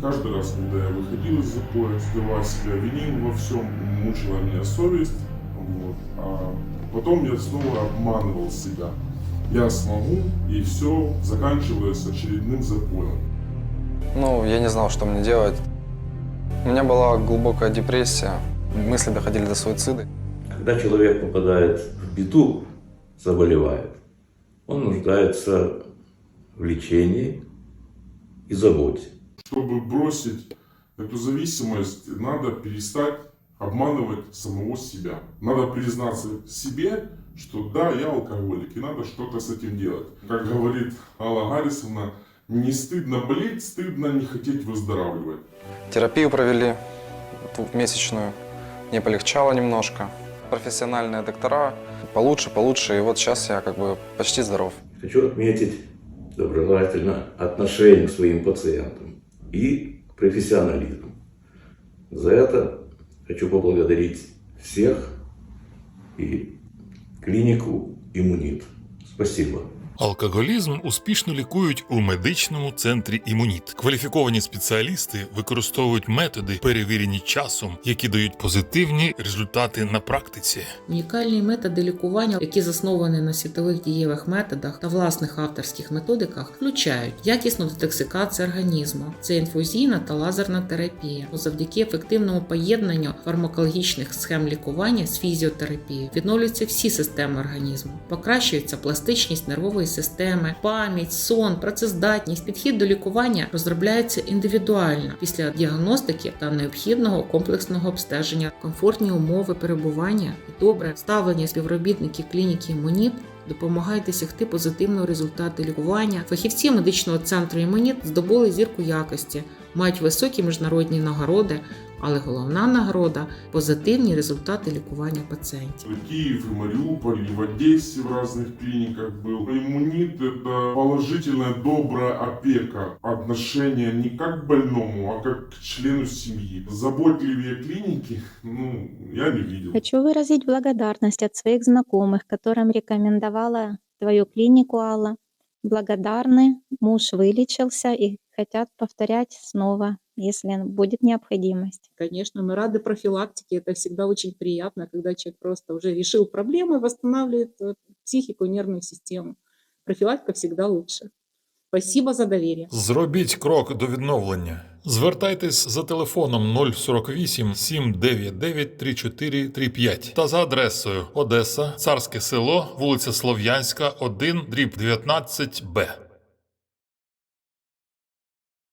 Каждый раз, когда я выходил из запоя, сбивал себя, винил во всем, мучила меня совесть. Вот. А потом я снова обманывал себя. Я смогу, и все заканчивается очередным запоем. Ну, я не знал, что мне делать. У меня была глубокая депрессия, мысли доходили до суицида. Когда человек попадает в беду, заболевает, он нуждается в лечении и заботе. Чтобы бросить эту зависимость, надо перестать обманывать самого себя. Надо признаться себе, что да, я алкоголик, и надо что-то с этим делать. Как говорит Алла Гаррисовна, не стыдно болеть, стыдно не хотеть выздоравливать. Терапию провели двухмесячную, не полегчало немножко. Профессиональные доктора получше, получше, и вот сейчас я как бы почти здоров. Хочу отметить доброжелательное отношение к своим пациентам и профессионализм. За это хочу поблагодарить всех и клинику «Иммунит». Спасибо. Алкоголізм успішно лікують у медичному центрі імуніт. Кваліфіковані спеціалісти використовують методи, перевірені часом, які дають позитивні результати на практиці. Унікальні методи лікування, які засновані на світових дієвих методах та власних авторських методиках, включають якісну детоксикацію організму, це інфузійна та лазерна терапія. Завдяки ефективному поєднанню фармакологічних схем лікування з фізіотерапією відновлюються всі системи організму, покращується пластичність нервової системи, пам'ять, сон, працездатність, підхід до лікування розробляється індивідуально після діагностики та необхідного комплексного обстеження, комфортні умови перебування і добре ставлення співробітників клініки Імуніт допомагають досягти позитивного результату лікування. Фахівці медичного центру Імуніт здобули зірку якості, мають високі міжнародні нагороди, але головна нагорода позитивні результати лікування пацієнтів. В Киев и Мариуполь, и в Одессе в разных клиниках был. Иммунит – это положительная, добрая опека. Отношение не как к больному, а как к члену семьи. Заботливее клиники, ну, я не видел. Хочу выразить благодарность от своих знакомых, которым рекомендовала твою клинику, Алла. Благодарны, муж вылечился и хотят повторять снова, если будет необходимость. Конечно, мы рады профилактике. Это всегда очень приятно, когда человек просто уже решил проблемы, восстанавливает э, психику, нервную систему. Профилактика всегда лучше. Спасибо за доверие. Зробіть крок до відновлення. Звертайтесь за телефоном 048 799 3435 та за адресою Одеса, Царське село, вулиця Слов'янська, 1, дріб 19 Б.